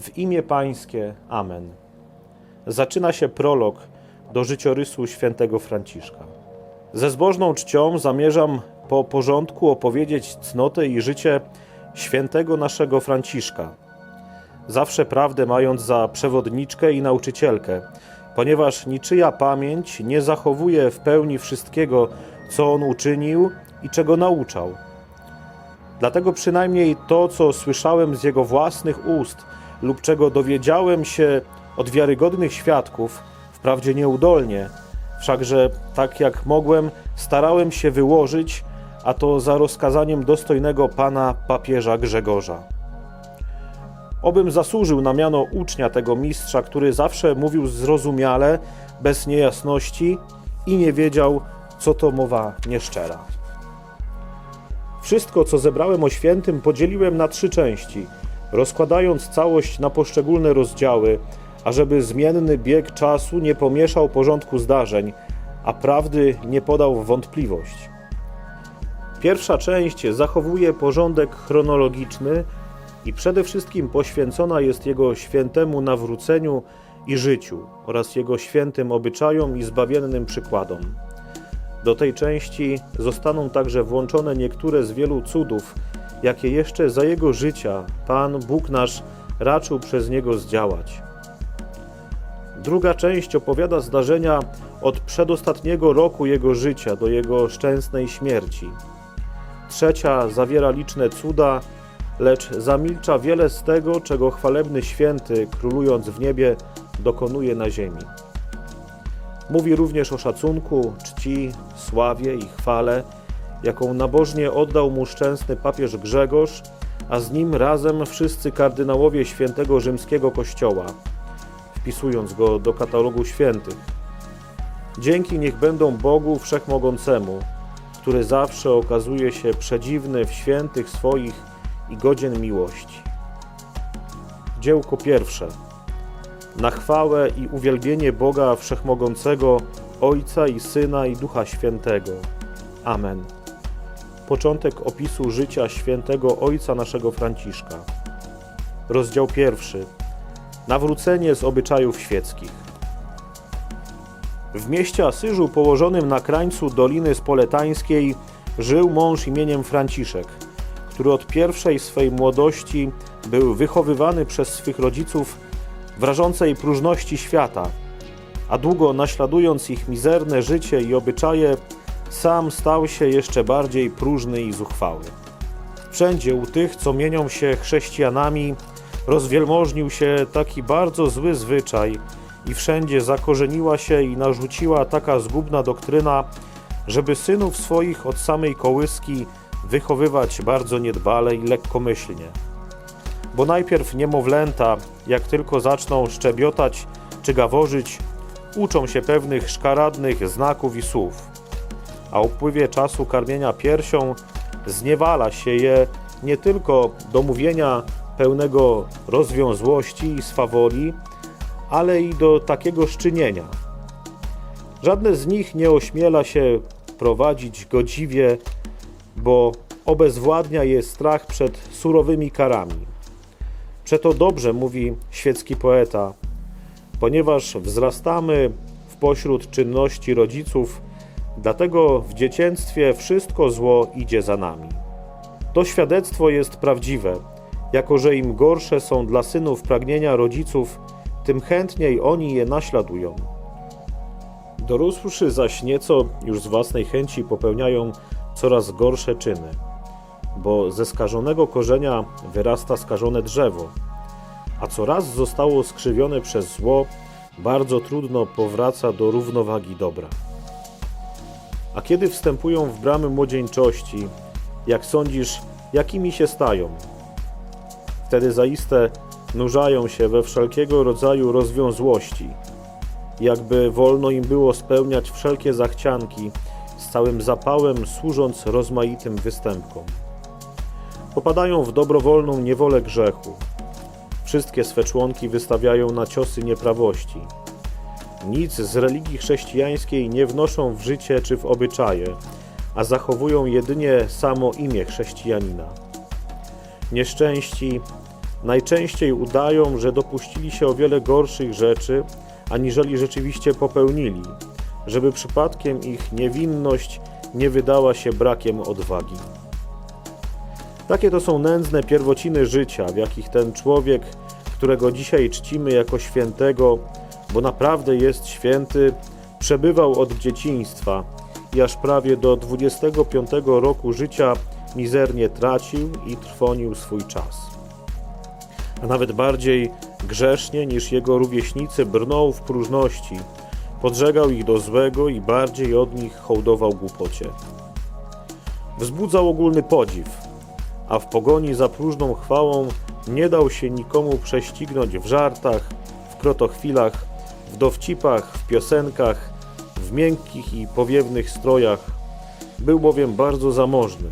W imię Pańskie. Amen. Zaczyna się prolog do życiorysu świętego Franciszka. Ze zbożną czcią zamierzam po porządku opowiedzieć cnotę i życie świętego naszego Franciszka. Zawsze prawdę mając za przewodniczkę i nauczycielkę, ponieważ niczyja pamięć nie zachowuje w pełni wszystkiego, co on uczynił i czego nauczał. Dlatego przynajmniej to, co słyszałem z jego własnych ust lub czego dowiedziałem się od wiarygodnych świadków, wprawdzie nieudolnie, wszakże tak jak mogłem, starałem się wyłożyć, a to za rozkazaniem dostojnego pana papieża Grzegorza. Obym zasłużył na miano ucznia tego mistrza, który zawsze mówił zrozumiale, bez niejasności i nie wiedział, co to mowa nieszczera. Wszystko, co zebrałem o świętym, podzieliłem na trzy części, rozkładając całość na poszczególne rozdziały, ażeby zmienny bieg czasu nie pomieszał porządku zdarzeń, a prawdy nie podał w wątpliwość. Pierwsza część zachowuje porządek chronologiczny i przede wszystkim poświęcona jest jego świętemu nawróceniu i życiu oraz jego świętym obyczajom i zbawiennym przykładom. Do tej części zostaną także włączone niektóre z wielu cudów, jakie jeszcze za jego życia Pan Bóg nasz raczył przez niego zdziałać. Druga część opowiada zdarzenia od przedostatniego roku jego życia do jego szczęsnej śmierci. Trzecia zawiera liczne cuda, lecz zamilcza wiele z tego, czego chwalebny święty, królując w niebie, dokonuje na ziemi. Mówi również o szacunku, czci, sławie i chwale, jaką nabożnie oddał mu szczęsny papież Grzegorz, a z nim razem wszyscy kardynałowie świętego rzymskiego kościoła, wpisując go do katalogu świętych. Dzięki niech będą Bogu Wszechmogącemu, który zawsze okazuje się przedziwny w świętych swoich i godzien miłości. Dziełko pierwsze. Na chwałę i uwielbienie Boga Wszechmogącego, Ojca i Syna i Ducha Świętego. Amen. Początek opisu życia świętego Ojca naszego Franciszka. Rozdział pierwszy. Nawrócenie z obyczajów świeckich. W mieście Asyżu położonym na krańcu Doliny Spoletańskiej żył mąż imieniem Franciszek, który od pierwszej swej młodości był wychowywany przez swych rodziców w rażącej próżności świata, a długo naśladując ich mizerne życie i obyczaje, sam stał się jeszcze bardziej próżny i zuchwały. Wszędzie u tych, co mienią się chrześcijanami, rozwielmożnił się taki bardzo zły zwyczaj i wszędzie zakorzeniła się i narzuciła taka zgubna doktryna, żeby synów swoich od samej kołyski wychowywać bardzo niedbale i lekkomyślnie. Bo najpierw niemowlęta, jak tylko zaczną szczebiotać czy gaworzyć, uczą się pewnych szkaradnych znaków i słów, a upływie czasu karmienia piersią zniewala się je nie tylko do mówienia pełnego rozwiązłości i swawoli, ale i do takiego szczynienia. Żadne z nich nie ośmiela się prowadzić godziwie, bo obezwładnia je strach przed surowymi karami. Przeto dobrze mówi świecki poeta, ponieważ wzrastamy w pośród czynności rodziców, dlatego w dziecięctwie wszystko zło idzie za nami. To świadectwo jest prawdziwe, jako że im gorsze są dla synów pragnienia rodziców, tym chętniej oni je naśladują. Dorosłszy zaś nieco już z własnej chęci popełniają coraz gorsze czyny, bo ze skażonego korzenia wyrasta skażone drzewo, a co raz zostało skrzywione przez zło, bardzo trudno powraca do równowagi dobra. A kiedy wstępują w bramy młodzieńczości, jak sądzisz, jakimi się stają? Wtedy zaiste nurzają się we wszelkiego rodzaju rozwiązłości, jakby wolno im było spełniać wszelkie zachcianki, całym zapałem służąc rozmaitym występkom. Popadają w dobrowolną niewolę grzechu. Wszystkie swe członki wystawiają na ciosy nieprawości. nic z religii chrześcijańskiej nie wnoszą w życie czy w obyczaje, a zachowują jedynie samo imię chrześcijanina. Nieszczęści najczęściej udają, że dopuścili się o wiele gorszych rzeczy, aniżeli rzeczywiście popełnili, żeby przypadkiem ich niewinność nie wydała się brakiem odwagi. Takie to są nędzne pierwociny życia, w jakich ten człowiek, którego dzisiaj czcimy jako świętego, bo naprawdę jest święty, przebywał od dzieciństwa i aż prawie do 25 roku życia mizernie tracił i trwonił swój czas. A nawet bardziej grzesznie niż jego rówieśnicy brnął w próżności, podżegał ich do złego i bardziej od nich hołdował głupocie. Wzbudzał ogólny podziw, a w pogoni za próżną chwałą nie dał się nikomu prześcignąć w żartach, w krotochwilach, w dowcipach, w piosenkach, w miękkich i powiewnych strojach. Był bowiem bardzo zamożny,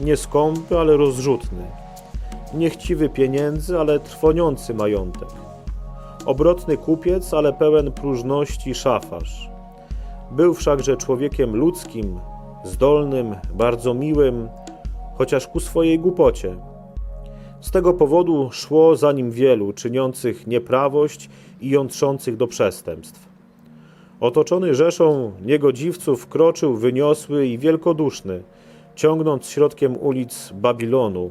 nie skąpy, ale rozrzutny, niechciwy pieniędzy, ale trwoniący majątek, obrotny kupiec, ale pełen próżności szafarz. Był wszakże człowiekiem ludzkim, zdolnym, bardzo miłym, chociaż ku swojej głupocie. Z tego powodu szło za nim wielu, czyniących nieprawość i jątrzących do przestępstw. Otoczony rzeszą niegodziwców kroczył wyniosły i wielkoduszny, ciągnąc środkiem ulic Babilonu.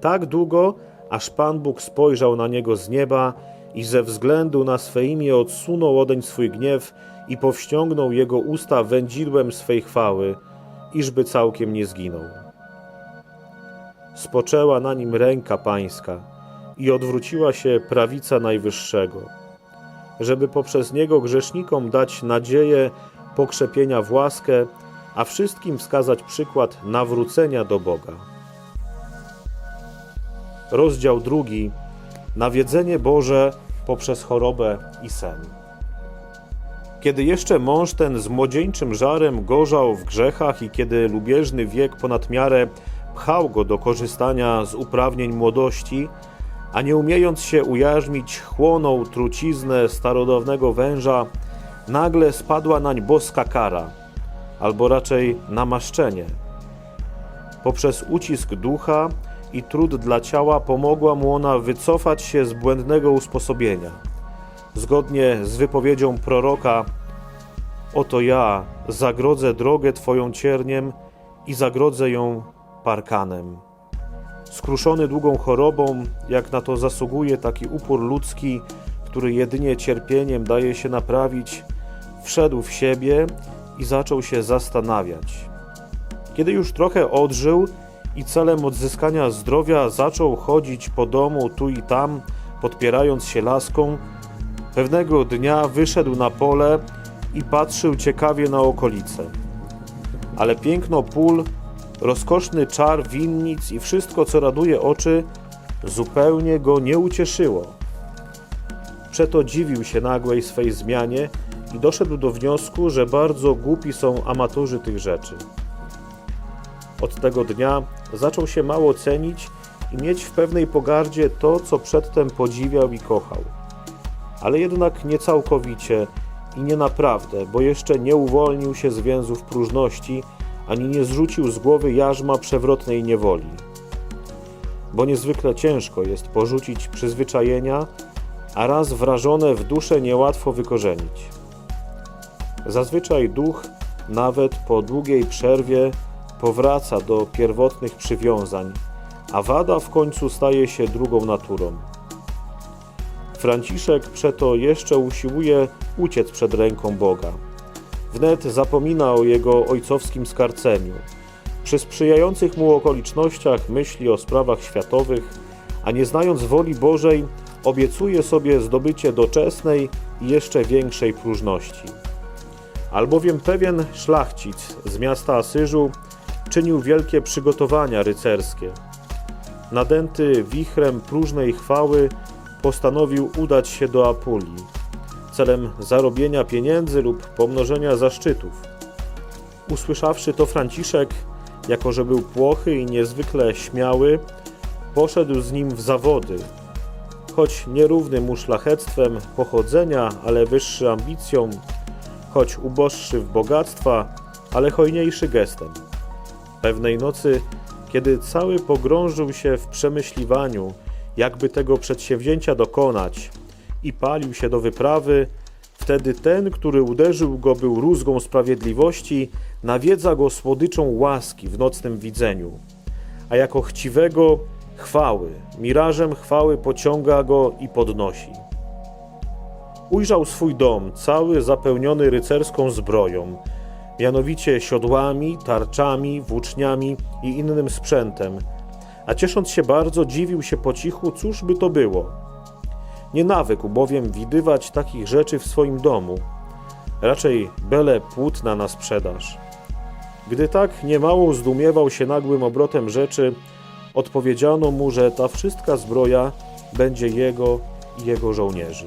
Tak długo, aż Pan Bóg spojrzał na niego z nieba i ze względu na swe imię odsunął odeń swój gniew i powściągnął jego usta wędzidłem swej chwały, iżby całkiem nie zginął spoczęła na nim ręka pańska i odwróciła się prawica Najwyższego, żeby poprzez niego grzesznikom dać nadzieję pokrzepienia w łaskę, a wszystkim wskazać przykład nawrócenia do Boga. Rozdział drugi. Nawiedzenie Boże poprzez chorobę i sen. Kiedy jeszcze mąż ten z młodzieńczym żarem gorzał w grzechach i kiedy lubieżny wiek ponad miarę pchał go do korzystania z uprawnień młodości, a nie umiejąc się ujarzmić, chłonął truciznę starodawnego węża, nagle spadła nań boska kara, albo raczej namaszczenie. Poprzez ucisk ducha i trud dla ciała pomogła mu ona wycofać się z błędnego usposobienia. Zgodnie z wypowiedzią proroka, oto ja zagrodzę drogę Twoją cierniem i zagrodzę ją parkanem. Skruszony długą chorobą, jak na to zasługuje taki upór ludzki, który jedynie cierpieniem daje się naprawić, wszedł w siebie i zaczął się zastanawiać. Kiedy już trochę odżył i celem odzyskania zdrowia zaczął chodzić po domu tu i tam, podpierając się laską, pewnego dnia wyszedł na pole i patrzył ciekawie na okolice. Ale piękno pól rozkoszny czar winnic i wszystko, co raduje oczy, zupełnie go nie ucieszyło. Przeto dziwił się nagłej swej zmianie i doszedł do wniosku, że bardzo głupi są amatorzy tych rzeczy. Od tego dnia zaczął się mało cenić i mieć w pewnej pogardzie to, co przedtem podziwiał i kochał. Ale jednak nie całkowicie i nie naprawdę, bo jeszcze nie uwolnił się z więzów próżności, ani nie zrzucił z głowy jarzma przewrotnej niewoli. Bo niezwykle ciężko jest porzucić przyzwyczajenia, a raz wrażone w duszę niełatwo wykorzenić. Zazwyczaj duch, nawet po długiej przerwie, powraca do pierwotnych przywiązań, a wada w końcu staje się drugą naturą. Franciszek przeto jeszcze usiłuje uciec przed ręką Boga wnet zapomina o jego ojcowskim skarceniu. Przy sprzyjających mu okolicznościach myśli o sprawach światowych, a nie znając woli Bożej, obiecuje sobie zdobycie doczesnej i jeszcze większej próżności. Albowiem pewien szlachcic z miasta Asyżu czynił wielkie przygotowania rycerskie. Nadęty wichrem próżnej chwały postanowił udać się do Apulii celem zarobienia pieniędzy lub pomnożenia zaszczytów. Usłyszawszy to Franciszek, jako że był płochy i niezwykle śmiały, poszedł z nim w zawody. choć nierówny mu szlachectwem pochodzenia, ale wyższy ambicją, choć uboższy w bogactwa, ale hojniejszy gestem. Pewnej nocy, kiedy cały pogrążył się w przemyśliwaniu, jakby tego przedsięwzięcia dokonać, i palił się do wyprawy, wtedy ten, który uderzył go był rózgą sprawiedliwości, nawiedza go słodyczą łaski w nocnym widzeniu, a jako chciwego chwały, mirażem chwały pociąga go i podnosi. Ujrzał swój dom, cały zapełniony rycerską zbroją, mianowicie siodłami, tarczami, włóczniami i innym sprzętem, a ciesząc się bardzo, dziwił się po cichu, cóż by to było. Nie nawykł bowiem widywać takich rzeczy w swoim domu, raczej bele płótna na sprzedaż. Gdy tak niemało zdumiewał się nagłym obrotem rzeczy, odpowiedziano mu, że ta wszystka zbroja będzie jego i jego żołnierzy.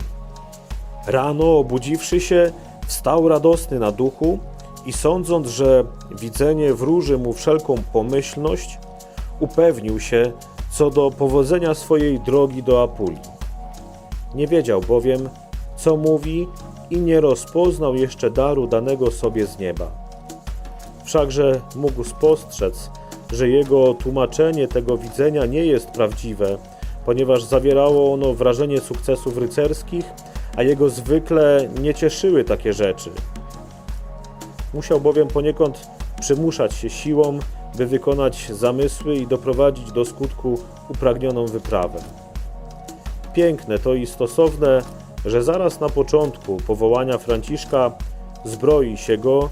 Rano, obudziwszy się, wstał radosny na duchu i sądząc, że widzenie wróży mu wszelką pomyślność, upewnił się co do powodzenia swojej drogi do Apulii. Nie wiedział bowiem, co mówi i nie rozpoznał jeszcze daru danego sobie z nieba. Wszakże mógł spostrzec, że jego tłumaczenie tego widzenia nie jest prawdziwe, ponieważ zawierało ono wrażenie sukcesów rycerskich, a jego zwykle nie cieszyły takie rzeczy. Musiał bowiem poniekąd przymuszać się siłą, by wykonać zamysły i doprowadzić do skutku upragnioną wyprawę. Piękne to i stosowne, że zaraz na początku powołania Franciszka zbroi się go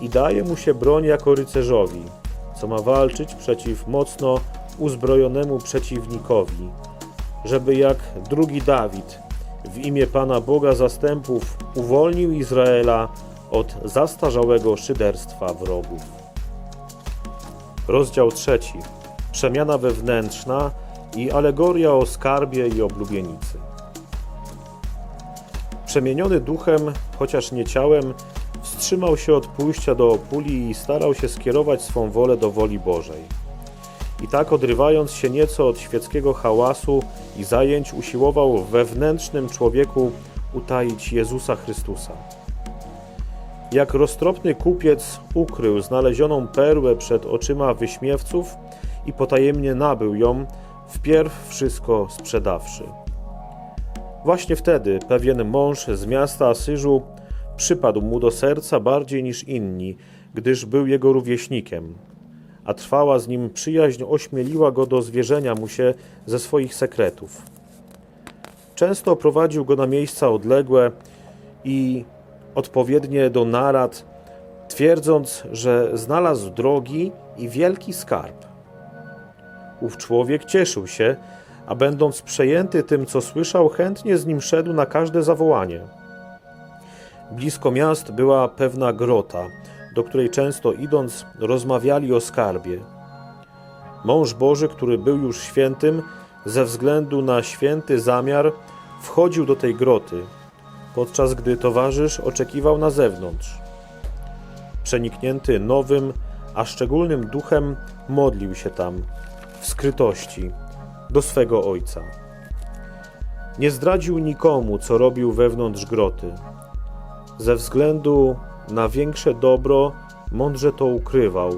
i daje mu się broń jako rycerzowi, co ma walczyć przeciw mocno uzbrojonemu przeciwnikowi, żeby jak drugi Dawid w imię Pana Boga zastępów uwolnił Izraela od zastarzałego szyderstwa wrogów. Rozdział trzeci. Przemiana wewnętrzna i alegoria o skarbie i oblubienicy. Przemieniony duchem, chociaż nie ciałem, wstrzymał się od pójścia do Opuli i starał się skierować swą wolę do woli Bożej. I tak odrywając się nieco od świeckiego hałasu i zajęć, usiłował w wewnętrznym człowieku utaić Jezusa Chrystusa. Jak roztropny kupiec ukrył znalezioną perłę przed oczyma wyśmiewców i potajemnie nabył ją, wpierw wszystko sprzedawszy. Właśnie wtedy pewien mąż z miasta Asyżu przypadł mu do serca bardziej niż inni, gdyż był jego rówieśnikiem, a trwała z nim przyjaźń ośmieliła go do zwierzenia mu się ze swoich sekretów. Często prowadził go na miejsca odległe i odpowiednie do narad, twierdząc, że znalazł drogi i wielki skarb. Ów człowiek cieszył się, a będąc przejęty tym, co słyszał, chętnie z nim szedł na każde zawołanie. Blisko miast była pewna grota, do której często idąc rozmawiali o skarbie. Mąż Boży, który był już świętym, ze względu na święty zamiar, wchodził do tej groty, podczas gdy towarzysz oczekiwał na zewnątrz. Przeniknięty nowym, a szczególnym duchem, modlił się tam, w skrytości, do swego ojca. Nie zdradził nikomu, co robił wewnątrz groty. Ze względu na większe dobro mądrze to ukrywał,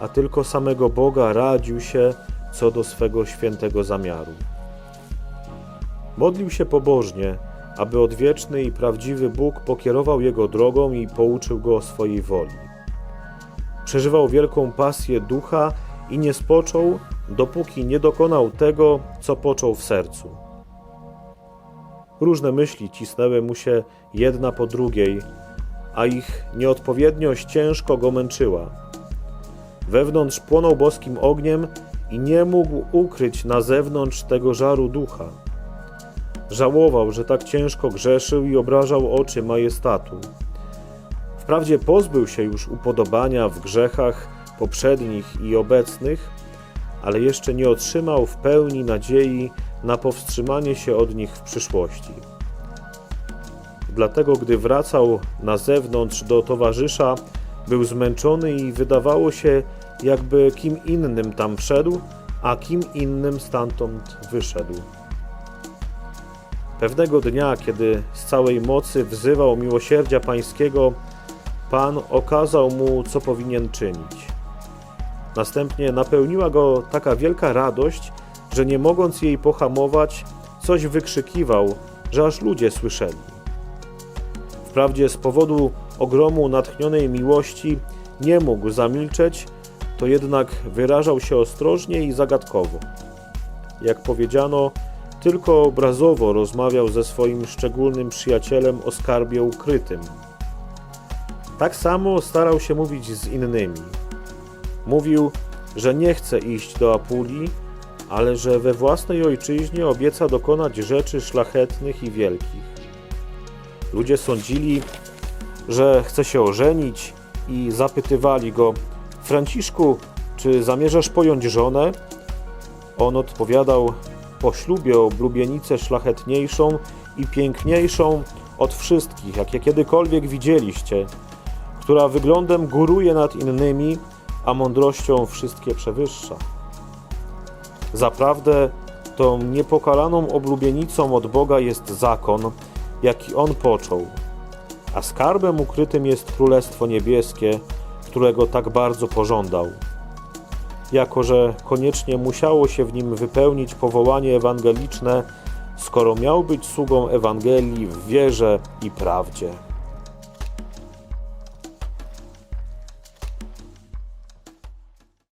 a tylko samego Boga radził się co do swego świętego zamiaru. Modlił się pobożnie, aby odwieczny i prawdziwy Bóg pokierował jego drogą i pouczył go swojej woli. Przeżywał wielką pasję ducha i nie spoczął, dopóki nie dokonał tego, co począł w sercu. Różne myśli cisnęły mu się jedna po drugiej, a ich nieodpowiedniość ciężko go męczyła. Wewnątrz płonął boskim ogniem i nie mógł ukryć na zewnątrz tego żaru ducha. Żałował, że tak ciężko grzeszył i obrażał oczy majestatu. Wprawdzie pozbył się już upodobania w grzechach poprzednich i obecnych, ale jeszcze nie otrzymał w pełni nadziei na powstrzymanie się od nich w przyszłości. Dlatego, gdy wracał na zewnątrz do towarzysza, był zmęczony i wydawało się, jakby kim innym tam wszedł, a kim innym stamtąd wyszedł. Pewnego dnia, kiedy z całej mocy wzywał miłosierdzia Pańskiego, Pan okazał mu, co powinien czynić. Następnie napełniła go taka wielka radość, że nie mogąc jej pohamować, coś wykrzykiwał, że aż ludzie słyszeli. Wprawdzie z powodu ogromu natchnionej miłości nie mógł zamilczeć, to jednak wyrażał się ostrożnie i zagadkowo. Jak powiedziano, tylko obrazowo rozmawiał ze swoim szczególnym przyjacielem o skarbie ukrytym. Tak samo starał się mówić z innymi. Mówił, że nie chce iść do Apulii, ale że we własnej ojczyźnie obieca dokonać rzeczy szlachetnych i wielkich. Ludzie sądzili, że chce się ożenić i zapytywali go: Franciszku, czy zamierzasz pojąć żonę? On odpowiadał: Po ślubie oblubienicę szlachetniejszą i piękniejszą od wszystkich, jakie kiedykolwiek widzieliście, która wyglądem góruje nad innymi, a mądrością wszystkie przewyższa. Zaprawdę tą niepokalaną oblubienicą od Boga jest zakon, jaki On począł, a skarbem ukrytym jest Królestwo Niebieskie, którego tak bardzo pożądał. Jako, że koniecznie musiało się w nim wypełnić powołanie ewangeliczne, skoro miał być sługą Ewangelii w wierze i prawdzie.